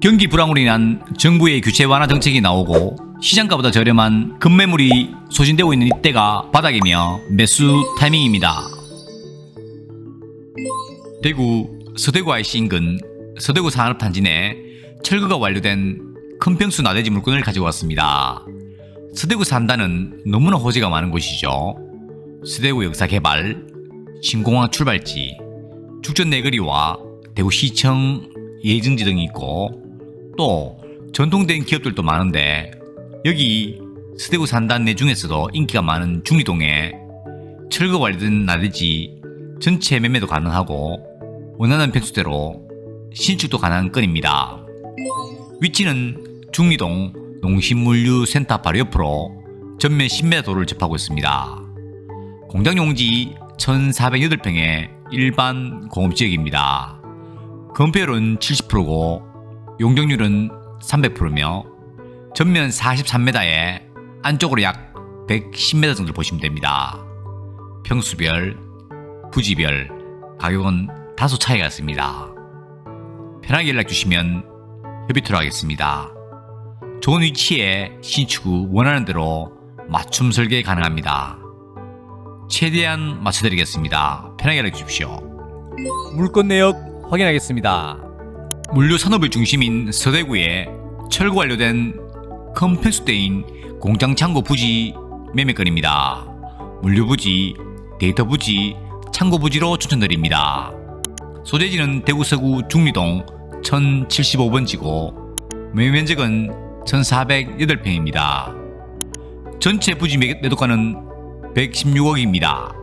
경기 불황으로 인한 정부의 규제 완화 정책이 나오고 시장가보다 저렴한 급매물이 소진되고 있는 이때가 바닥이며 매수 타이밍입니다. 대구 서대구 IC 인근 서대구 산업단지 내 철거가 완료된 큰 평수 나대지 물건을 가지고 왔습니다. 서대구 산다는 너무나 호재가 많은 곳이죠. 서대구 역사 개발, 신공항 출발지, 죽전 내거리와 대구시청 예증지 등이 있고 또 전통된 기업들도 많은데 여기 서대구 산단 내 중에서도 인기가 많은 중리동에 철거 완료된 나대지 전체 매매도 가능하고 원하는 평수대로 신축도 가능한 건입니다. 위치는 중리동 농심물류센터 바로 옆으로 전면 10m 도를 접하고 있습니다. 공장 용지 1,408평의 일반 공업지역입니다. 건폐율은 70%고 용적률은 300%며 전면 43m에 안쪽으로 약 110m 정도 보시면 됩니다. 평수별, 부지별, 가격은 다소 차이가 있습니다. 편하게 연락 주시면 협의토록 하겠습니다. 좋은 위치에 신축 후 원하는 대로 맞춤 설계 가능합니다. 최대한 맞춰드리겠습니다. 편하게 연락 주십시오. 물건 내역 확인하겠습니다. 물류 산업의 중심인 서대구에 철거 완료된 큰 평수대인 공장 창고 부지 매매건입니다. 물류 부지, 데이터 부지, 창고 부지로 추천드립니다. 소재지는 대구 서구 중리동 1075번지고 매매 면적은 1408평입니다. 전체 부지 매- 매도가는 116억입니다.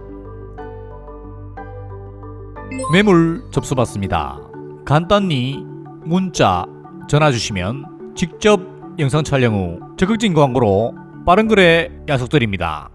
매물 접수받습니다. 간단히 문자, 전화 주시면 직접 영상 촬영 후 적극적인 광고로 빠른 거래 약속드립니다.